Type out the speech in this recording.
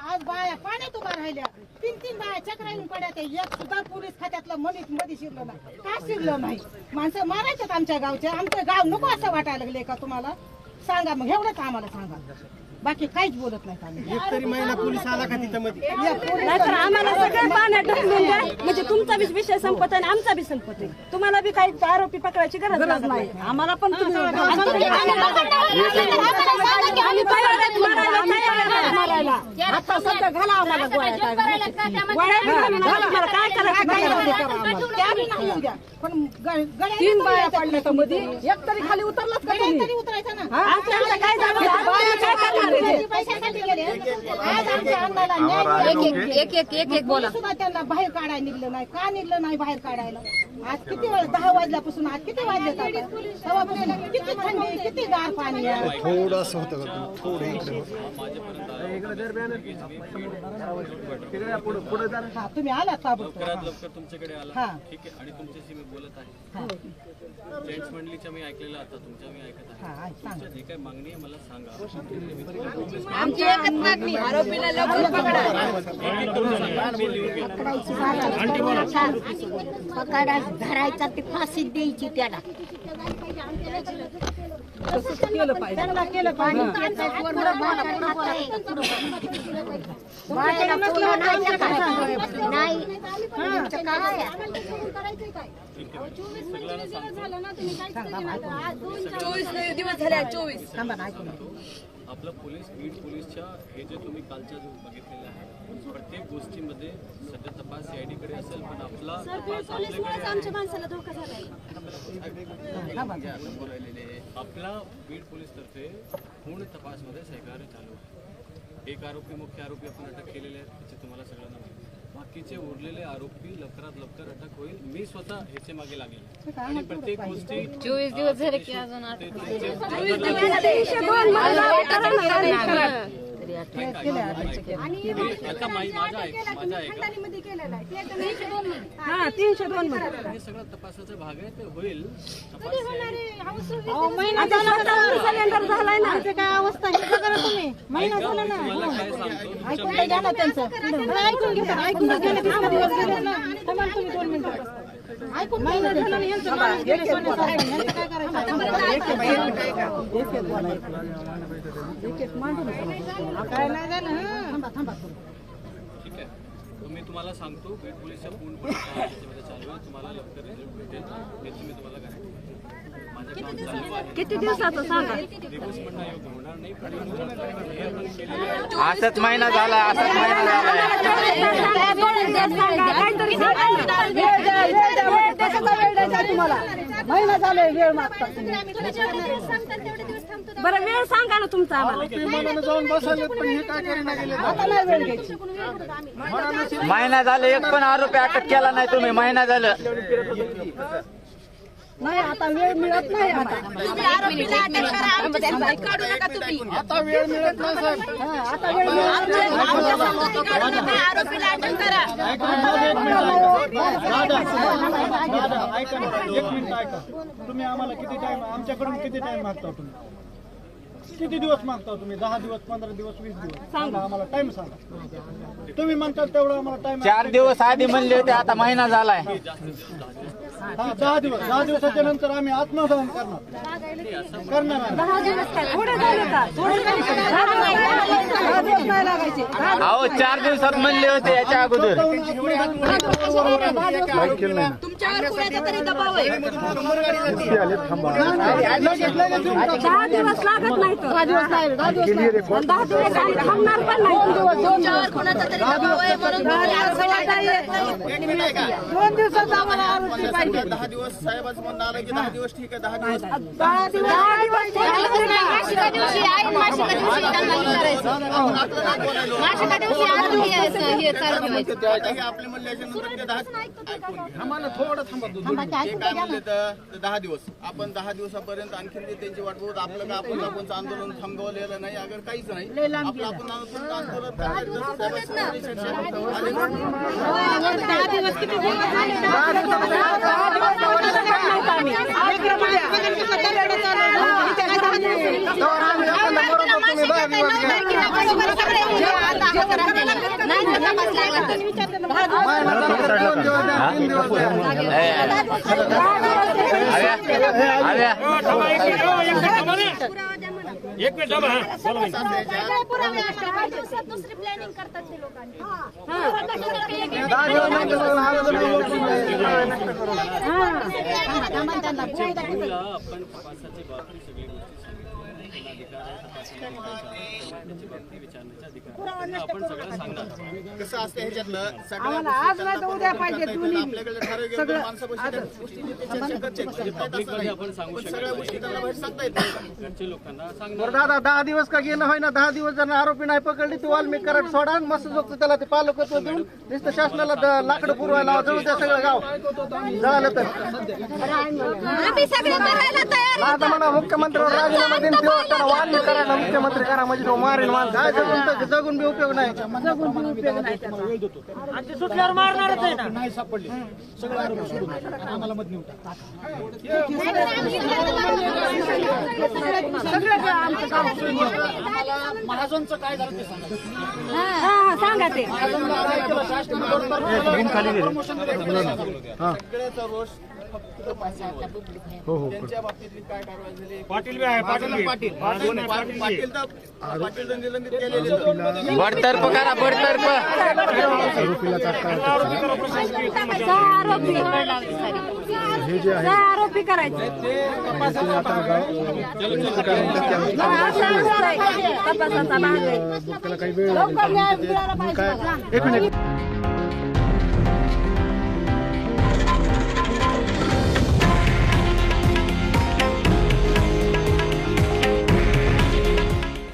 आज बाया पाण्यात उभा राहिल्या. तीन तीन बाया चक्रावून पड्या ते एक सुद्धा पोलीस खात्यातलं मनीत मध्ये शिरलं नाही. का शिरलं नाही? माणसं मारायच्यात आमच्या गावचे आमचं गाव नको असं वाटायला लागले का तुम्हाला? सांगा मग एवढंच आम्हाला सांगा. बाकी काहीच बोलत नाही आम्ही. एक तरी महिना पोलीस आला का तिथं मध्ये नाहीतर आम्हाला सगळं पाण्यात ढकलून द्या. म्हणजे तुमचा बी विषय संपत आहे आणि आमचा बी संपत आहे. तुम्हाला बी काही आरोपी पकडायची गरज नाही. आम्हाला पण तुम्ही आम्ही. आता सध्या घाला आम्हाला गोळ्या काय. गोळ्या आम्हाला काय करायचं. पण ग- गड्या तीन बाया पडल्या तर मध्ये एक तरी खाली उतरलाच का तुम्ही? उतरायचं ना हा? काय झालं आम्ही काय करणार आहे? पैशासाठी गेले आज न्याय मिळाला. एक एक एक एक बोला. सुद्धा त्यांना बाहेर काढायला निघलं नाही. का निघलं नाही बाहेर काढायला? आज किती वेळ? दहा वाजल्यापासून आज किती वाजले तेव्हापासून किती थंडी किती गार पाणी आहे? थोडं असं होतं का थोडं इकडे हा तुम्ही आलात ताबडतोब. लवकरात लवकर तुमच्याकडे आला. हा. ठीक आहे. आणि तुमच्याशी मी बोलत आहे. जेंट्स मंडळीच्या मी ऐकलेलं आता तुमच्या मी ऐकत आहे. आमची एकच मागणी आरोपीला लवकर पकडा. पकडा धरायचा ते फाशी द्यायची त्याला. केलं पाहिजे त्यांना केलं? चोवीस दिवस झाले चोवीस आपलं पोलीस बीड पोलीसच्या हे जे तुम्ही कालच्या बघितलेलं आहे प्रत्येक गोष्टीमध्ये सध्या तपास सीआयडी कडे असेल पण आपला तपास आपल्याकडे आहे. आपला बीड पोलीस तर्फे पूर्ण तपासमध्ये सहकार्य चालू आहे. एक आरोपी मुख्य आरोपी आपण अटक केलेले आहेत त्याचे तुम्हाला सगळ्यांना माहिती आहे. बाकीचे उरलेले आरोपी लवकरात लवकर अटक होईल. मी स्वतः ह्याचे मागे लागेल आणि प्रत्येक गोष्टी चोवीस दिवस झाले की अजून हा तीनशे दोन मध्ये. हे सगळं तपासाचा भाग आहे ते होईल. सिलेंडर झालाय ना. काय अवस्था हे बघा ना तुम्ही. महिना झाला ना. काय सांगतो ऐकून घ्या ना त्यांचं. ऐकून घ्या ऐकून घ्या ना किती दिवस गेले ना थांबा ना तुम्ही दोन मिनिटं ऐकून महिना झाला ना यांचं माणूस गेले सोन्यासारखं. यांचं काय करायचं काय नाही झालं हं. थांबा थांबा ठीक आहे तर मी तुम्हाला सांगतो बीड पोलीसच्या पूर्णपणे काम त्याच्यामध्ये चालू आहे तुम्हाला लवकर रिझल्ट भेटेल याची मी तुम्हाला गॅरंटी माझं काम चालू आहे किती दिवसाचं सांगा दिवस म्हणणं योग्य होणार नाही पण हे आपण केलेलं आहे असंच महिना झाला असंच महिना झाला काहीतरी सांगा ना. वेळ द्या, वेळ द्या, वेळ द्या, सगळा वेळ द्यायचा तुम्हाला. महिना झाले वेळ मागता. बरं वेळ सांगा ना तुमचा आम्हाला. मनानं जाऊन बसवले पण हे काय करीना गेले आता नाही वेळ घ्यायची. महिना झाला एक पण आरोपी अटक केला नाही तुम्ही. महिना झालं. नाही आता वेळ मिळत नाही आता. काढू नका तुम्ही. आता वेळ मिळत नाही साहेब. हा, आता वेळ मिळत नाही. आरोपीला अटक करा. दादा ऐका. ना एक मिनिट ऐका. तुम्ही आम्हाला किती टाइम आमच्याकडून किती टाइम मागता तुम्ही? किती दिवस मागता तुम्ही? दहा दिवस पंधरा दिवस वीस दिवस? सांगा आम्हाला टाइम सांगा. तुम्ही म्हणता तेवढं आम्हाला टाइम चार दिवस आधी म्हणले होते आता महिना झालाय. हा दहा दिवस दहा दिवसाच्या नंतर आम्ही आत्मदहन करणार करणार आम्ही. दहा दिवस काय थोडे झाले का थोडे झाले का? दहा दिवस नाही लागायचे. दहा दिवस नाही लागायचे अहो चार दिवसात म्हणले होते याच्या अगोदर. तुमच्यावर कुणाचा तरी दबाव आहे. दहा दिवस लागत नाही तर. दहा दिवस नाही दहा दिवस नाही. आणि दहा दिवस आम्ही थांबणार पण नाही. तुमच्यावर कुणाचा तरी दबाव आहे म्हणून तुम्ही. दोन दिवसात आम्हाला पाहिजे दहा दिवस साहेबाचं म्हणणं आलं की दहा दिवस ठीक आहे दहा दिवस. दहा दिवस मासिका दिवशी आहे मासिका दिवशी त्यांना हे करायचं मासिका दिवशी आरोपी यायचं, हे चालू ठेवायचं. आपले म्हणल्याच्या नंतर ते दहा आम्हाला थोडं थांबा ते काय म्हणले तर ते दहा दिवस. आपण दहा दिवसापर्यंत आणखी ते त्यांची वाट बघत आपलं का आपण आपणचं आंदोलन थांबवलेलं नाही अगर काहीच नाही आपलं आपण आंदोलन आंदोलन करायचं. आले ना? दहा दिवस किती दिवस झाले? दहा दिवस मासिका नाही, नऊ तारखेला बरोबर सगळे जे आता तपास लागला तर. काय पुरावे असतात? आठ दिवसात दुसरी प्लॅनिंग करतात ते लोकांनी बातमी विचारण्याचा अधिकार आपण सगळं सांगणार कसं असतं ह्याच्यातलं सगळ्या उद्या पाहिजे आपल्याकडे ठराविक करते. नाही. आपण सांगू सगळ्या गोष्टी त्यांना बाहेर सांगता नाही. घरचे लोकांना सांगणार बरं दादा दहा दिवस का गेलं होय ना दहा दिवस जर आरोपी नाही पकडली ती वाल्मिक कराड सोडा आणि मस्त जोगतं त्याला ते पालकत्व देऊन नुसतं शासनाला द- लाकडं पुरवायला जळू द्या सगळं गाव जळालं तर आम्ही सगळे करायला तयार आता म्हणा मुख्यमंत्र्यावर राजीनामा देऊन वाल्मिक कराडला मुख्यमंत्री करा म्हणजे तो मारेल माणूस काय जगून तर- जगून बी उपयोग नाही हा हा सांगा ते सगळ्याचा रोष फक्त पाटलांवर. त्यांच्या बाबतीतली काय कारवाई झाली पाटील बी आहे पाटील बी. पाटील पाटील पाटील तर पाटील तर निलंबित केलेले आहेत. बडतर्फ करा बडतर्फ आरोपी आरोपी. करायचे हा, असं आहे. तपासाचा भाग आहे. लवकर न्याय मिळाला पाहिजे एक मिनिट.